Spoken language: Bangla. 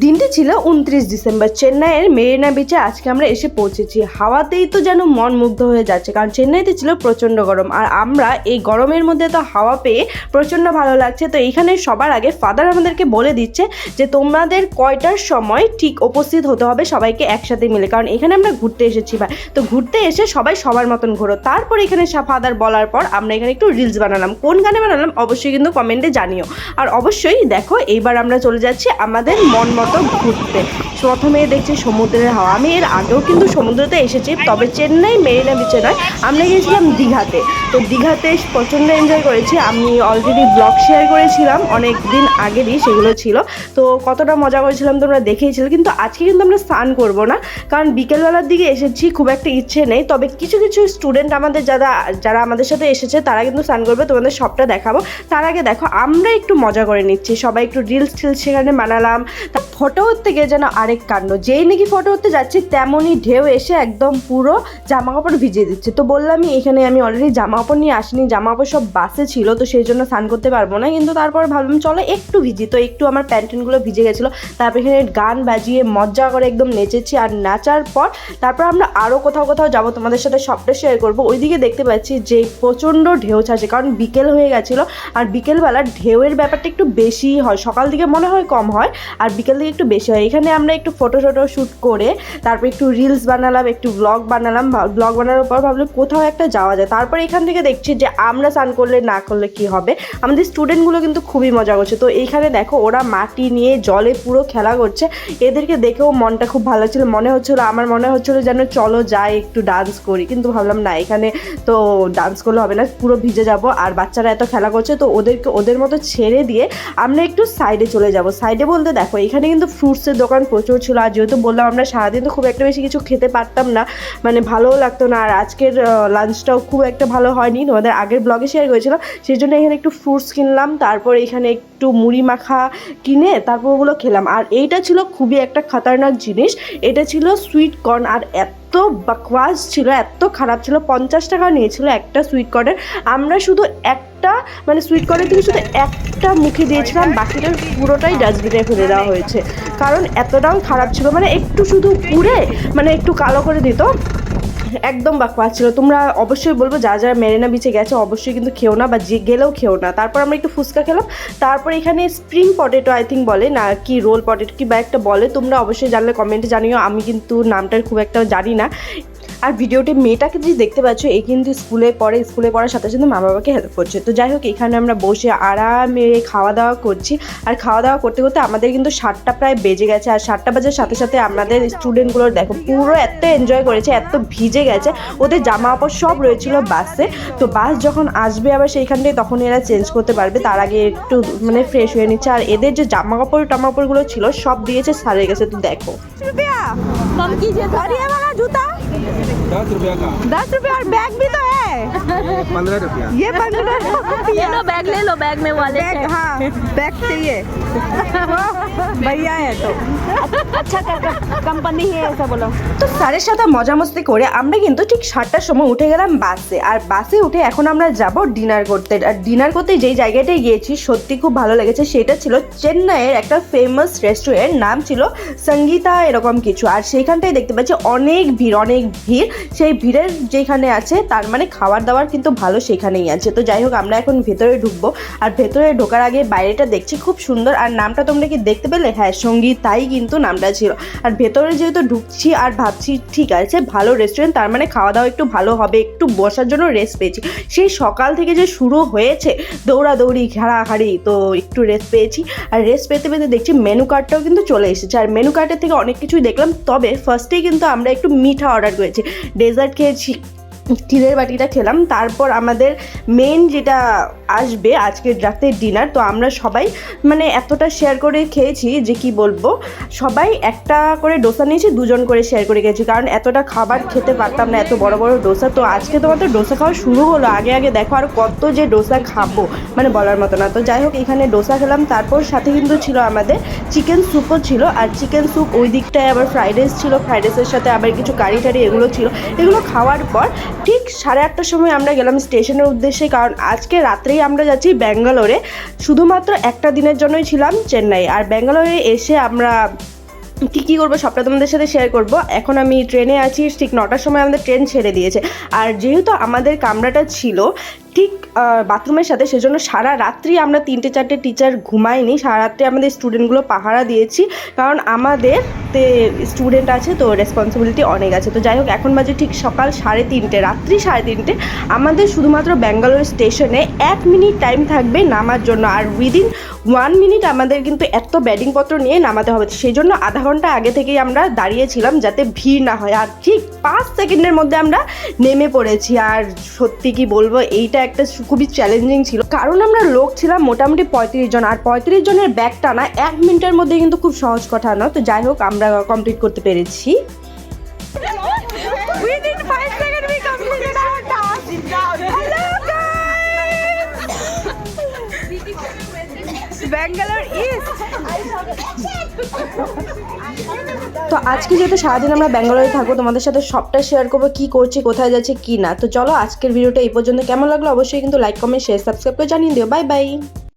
দিনটি ছিল উনত্রিশ ডিসেম্বর। চেন্নাইয়ের মেরিনা বিচে আজকে আমরা এসে পৌঁছেছি। হাওয়াতেই তো যেন মন মুগ্ধ হয়ে যাচ্ছে, কারণ চেন্নাইতে ছিল প্রচণ্ড গরম। আর আমরা এই গরমের মধ্যে তো হাওয়া পেয়ে প্রচণ্ড ভালো লাগছে। তো এইখানে সবার আগে ফাদার আমাদেরকে বলে দিচ্ছে যে, তোমাদের কয়টার সময় ঠিক উপস্থিত হতে হবে সবাইকে একসাথে মিলে? কারণ এখানে আমরা ঘুরতে এসেছি ভাই। তো ঘুরতে এসে সবাই সবার মতন ঘোরো। তারপর এখানে ফাদার বলার পর আমরা এখানে একটু রিলস বানালাম। কোন গানে বানালাম? অবশ্যই কিন্তু কমেন্টে জানিও। আর অবশ্যই দেখো, এইবার আমরা চলে যাচ্ছি আমাদের মন মতো ঘুরতে। প্রথমে দেখছি সমুদ্রের হাওয়া। আমি এর আগেও কিন্তু সমুদ্রতে এসেছি, তবে চেন্নাই মেরিনা বিচে নয়, আমরা গিয়েছিলাম দীঘাতে। তো দীঘাতে প্রচণ্ড এনজয় করেছি। আমি অলরেডি ব্লগ শেয়ার করেছিলাম অনেক দিন আগেরই সেগুলো ছিল। তো কতটা মজা করেছিলাম তোমরা দেখেইছিলে কিন্তু আজকে কিন্তু আমরা স্নান করব না, কারণ বিকেলবেলার দিকে এসেছি, খুব একটা ইচ্ছে নেই। তবে কিছু কিছু স্টুডেন্ট আমাদের যারা যারা আমাদের সাথে এসেছে, তারা কিন্তু স্নান করবে, তোমাদের সবটা দেখাবো। তার আগে দেখো, আমরা একটু মজা করে নিচ্ছি। সবাই একটু রিলস টিলস সেখানে বানালাম। তা ফটো থেকে যেন আরেক কাণ্ড। যেই নাকি ফটো উঠতে যাচ্ছি, তেমনই ঢেউ এসে একদম পুরো জামা কাপড় ভিজিয়ে দিচ্ছে। তো বললামই, এখানে আমি অলরেডি জামা কাপড় নিয়ে আসিনি জামা কাপড় সব বাসে ছিল, তো সেই জন্য স্নান করতে পারব না। কিন্তু তারপর ভাবলাম, চলো একটু ভিজি। তো একটু আমার প্যান্টেনগুলো ভিজে গেছিল, তারপর এখানে গান বাজিয়ে মজা করে একদম নেচেছি আর নাচার পর তারপর আমরা আরও কোথাও কোথাও যাব, তোমাদের সাথে সবটা শেয়ার করব। ওইদিকে দেখতে পাচ্ছি যে প্রচণ্ড ঢেউ ছাড়ছে, কারণ বিকেল হয়ে গেছিল আর বিকেলবেলা ঢেউয়ের ব্যাপারটা একটু বেশিই হয়। সকাল দিকে মনে হয় কম হয়, আর বিকেল দিকে একটু বেশি হয়। এখানে আমরা একটু ফটো টটো শ্যুট করে তারপর একটু রিলস বানালাম, একটু ব্লগ বানালাম ব্লগ বানানোর পর ভাবলাম কোথাও একটা যাওয়া যায়। তারপর এখান থেকে দেখছি যে আমরা স্নান করলে না করলে কি হবে? আমাদের স্টুডেন্টগুলো কিন্তু খুবই মজা করছে। তো এইখানে দেখো ওরা মাটি নিয়ে জলে পুরো খেলা করছে। এদেরকে দেখেও মনটা খুব ভালো ছিল মনে হচ্ছিল, আমার মনে হচ্ছিল যেন চলো যাই একটু ডান্স করি। কিন্তু ভাবলাম না, এখানে তো ডান্স করলে হবে না, পুরো ভিজে যাব। আর বাচ্চারা এত খেলা করছে, তো ওদেরকে, ওদের মতো ছেড়ে দিয়ে আমরা একটু সাইডে চলে যাব। সাইডে বলতে দেখো, এখানে কিন্তু ফ্রুটসের দোকান প্রচুর ছিল আর যেহেতু বললাম আমরা সারাদিন তো খুব একটা বেশি কিছু খেতে পারতাম না মানে ভালোও লাগতো না। আর আজকের লাঞ্চটাও খুব একটা ভালো হয়নি। তোমাদের আগের ব্লগে শেয়ার করেছিলাম, সেই জন্য এখানে একটু ফ্রুটস কিনলাম, তারপর এখানে একটু মুড়ি মাখা কিনে তারপর ওগুলো খেলাম। আর এইটা ছিল খুবই একটা খতরনাক জিনিস, এটা ছিল সুইট কর্ন আর এত বাকওয়াস ছিল, এত খারাপ ছিল, পঞ্চাশ টাকা নিয়েছিল একটা সুইট কর্নের আমরা শুধু একটা মানে সুইট কর্নের থেকে শুধু একটা মুখে দিয়েছিলাম, বাকিটা পুরোটাই ডাস্টবিনে ফেলে দেওয়া হয়েছে। কারণ এতটাও খারাপ ছিল মানে একটু শুধু পুড়ে মানে একটু কালো করে দিত। একদম বাকওয়াল ছিল। তোমরা অবশ্যই বলব যা যারা মেরিনা বিচে গেছে অবশ্যই কিন্তু খেও না বা যে গেলেও খেও না। তারপর আমরা একটু ফুচকা খেলাম। তারপর এখানে স্প্রিং পটেটো আই থিঙ্ক বলে না, কি রোল পটেটো কি বা একটা বলে। তোমরা অবশ্যই জানলে কমেন্টে জানিও। আমি কিন্তু নামটার খুব একটা জানি না। আর ভিডিওটি মেয়েটাকে যে দেখতে পাচ্ছ এই কিন্তু স্কুলে পড়ে স্কুলে পড়ার সাথে সাথে মা বাবাকে হেল্প করছে। তো যাই হোক এখানে আমরা বসে আরামে খাওয়া দাওয়া করছি। আর খাওয়া দাওয়া করতে করতে আমাদের কিন্তু সাতটা প্রায় বেজে গেছে। আর সাতটা বাজার সাথে সাথে আমাদের স্টুডেন্টগুলো দেখো পুরো এত এনজয় করেছে এত ভিজে গেছে। ওদের জামা কাপড় সব রয়েছিল বাসে। তো বাস যখন আসবে আবার সেইখানটায় তখন এরা চেঞ্জ করতে পারবে। তার আগে একটু মানে ফ্রেশ হয়ে নিচ্ছে। আর এদের যে জামা কাপড় টামা কাপড়গুলো ছিল সব দিয়েছে সারে গেছে। তো দেখো। कम दस रुपया का। दस रुपए और बैग भी तो है। पंद्रह रुपया। ये पंद्रह ले रुपया बैग ले लो बैग में वाले बैग हाँ बैग चाहिए। ভাইয়া হ্যাঁ তো আচ্ছা কোম্পানি হ্যাঁ বলো তো স্যারের সাথে মজা মস্তি করে আমরা কিন্তু ঠিক সাতটার সময় উঠে গেলাম বাসে। আর বাসে উঠে এখন আমরা যাব ডিনার করতে। আর ডিনার করতে যেই জায়গাটায় গিয়েছি, সত্যি খুব ভালো লেগেছে, সেটা ছিল চেন্নাইয়ের একটা ফেমাস রেস্টুরেন্ট নাম ছিল সঙ্গীতা এরকম কিছু। আর সেইখানটায় দেখতে পাচ্ছি অনেক ভিড় অনেক ভিড়। সেই ভিড়ের যেখানে আছে, তার মানে খাবার দাবার কিন্তু ভালো সেখানেই আছে। তো যাই হোক, আমরা এখন ভেতরে ঢুকবো। আর ভেতরে ঢোকার আগে বাইরেটা দেখছি, খুব সুন্দর। আর নামটা তোমরা কি দেখতে পেলে? হ্যাঁ সংগীত তাই কিন্তু নামটা ছিল। আর ভেতরে যেহেতু ঢুকছি আর ভাবছি, ঠিক আছে, ভালো রেস্টুরেন্ট তার মানে খাওয়া দাওয়া একটু ভালো হবে, একটু বসার জন্য রেস্ট পেয়েছি। সেই সকাল থেকে যে শুরু হয়েছে, দৌড়াদৌড়ি, ঘাড়াঘাড়ি, তো একটু রেস্ট পেয়েছি। আর রেস্ট পেতে পেতে দেখছি মেনু কার্ডটাও কিন্তু চলে এসেছে। আর মেনু কার্ডের থেকে অনেক কিছুই দেখলাম, তবে ফার্স্টেই কিন্তু আমরা একটু মিঠা অর্ডার করেছি। ডেজার্ট খেয়েছি ক্ষীরের বাটিটা খেলাম। তারপর আমাদের মেন যেটা আসবে আজকের রাতের ডিনার তো আমরা সবাই মানে এতটা শেয়ার করে খেয়েছি যে কি বলব, সবাই একটা করে ডোসা নিয়েছি, দুজন করে শেয়ার করে খেয়েছি। কারণ এতটা খাবার খেতে পারতাম না, এত বড় বড় ডোসা তো আজকে তোমাদের ডোসা খাওয়া শুরু হলো। আগে আগে দেখো আর কত যে ডোসা খাব মানে বলার মতো না। তো যাই হোক, এখানে ডোসা খেলাম। তারপর সাথে কিন্তু ছিল আমাদের চিকেন স্যুপও ছিল। আর চিকেন স্যুপ ওই দিকটায় আবার ফ্রাইড রাইস ছিল। ফ্রাইড রাইসের সাথে আবার কিছু কারি টারি এগুলো ছিল। এগুলো খাওয়ার পর ঠিক সাড়ে আটটার সময় আমরা গেলাম স্টেশনের উদ্দেশ্যে, কারণ আজকে রাত্রেই আমরা যাচ্ছি ব্যাঙ্গালোরে। শুধুমাত্র একটা দিনের জন্যই ছিলাম চেন্নাই, আর ব্যাঙ্গালোরে এসে আমরা কী কী করব সবটা তোমাদের সাথে শেয়ার করব। এখন আমি ট্রেনে আছি, ঠিক নটার সময় আমাদের ট্রেন ছেড়ে দিয়েছে। আর যেহেতু আমাদের কামরাটা ছিল, ঠিক বাথরুমের সাথে, সেজন্য সারা রাত্রি আমরা তিনটে, চারটে টিচার ঘুমাইনি সারা রাত্রি আমাদের স্টুডেন্টগুলো পাহারা দিয়েছি। কারণ আমাদের তে স্টুডেন্ট আছে, তো রেসপন্সিবিলিটি অনেক আছে। তো যাই হোক, এখন বাজে ঠিক সকাল সাড়ে তিনটে, রাত্রি সাড়ে তিনটে। আমাদের শুধুমাত্র ব্যাঙ্গালোর স্টেশনে এক মিনিট টাইম থাকবে নামার জন্য। আর উইদিন ওয়ান মিনিট আমাদের কিন্তু এত ব্যাডিংপত্র নিয়ে নামাতে হবে। সেই জন্য আধা ঘণ্টা আগে থেকেই আমরা দাঁড়িয়েছিলাম যাতে ভিড় না হয়। আর ঠিক পাঁচ সেকেন্ডের মধ্যে আমরা নেমে পড়েছি। আর সত্যি কি বলব, এইটা একটা খুবই চ্যালেঞ্জিং ছিল। কারণ আমরা লোক ছিলাম মোটামুটি পঁয়ত্রিশ জন, আর পঁয়ত্রিশ জনের ব্যাগ টানা এক মিনিটের মধ্যে কিন্তু খুব সহজ কথা না তো যাই হোক, আমরা কমপ্লিট করতে পেরেছি। Guys. ইস্ট। তো আজকে যেহেতু সারাদিন আমরা ব্যাঙ্গালোরে থাকব, তোমাদের সাথে সবটা শেয়ার করব, কি করছি, কোথায় যাচ্ছে, কি না। তো চলো আজকের ভিডিওটা এই পর্যন্ত। কেমন লাগল অবশ্যই কিন্তু লাইক কমেন্ট শেয়ার সাবস্ক্রাইব করে জানিয়ে দিও। Bye bye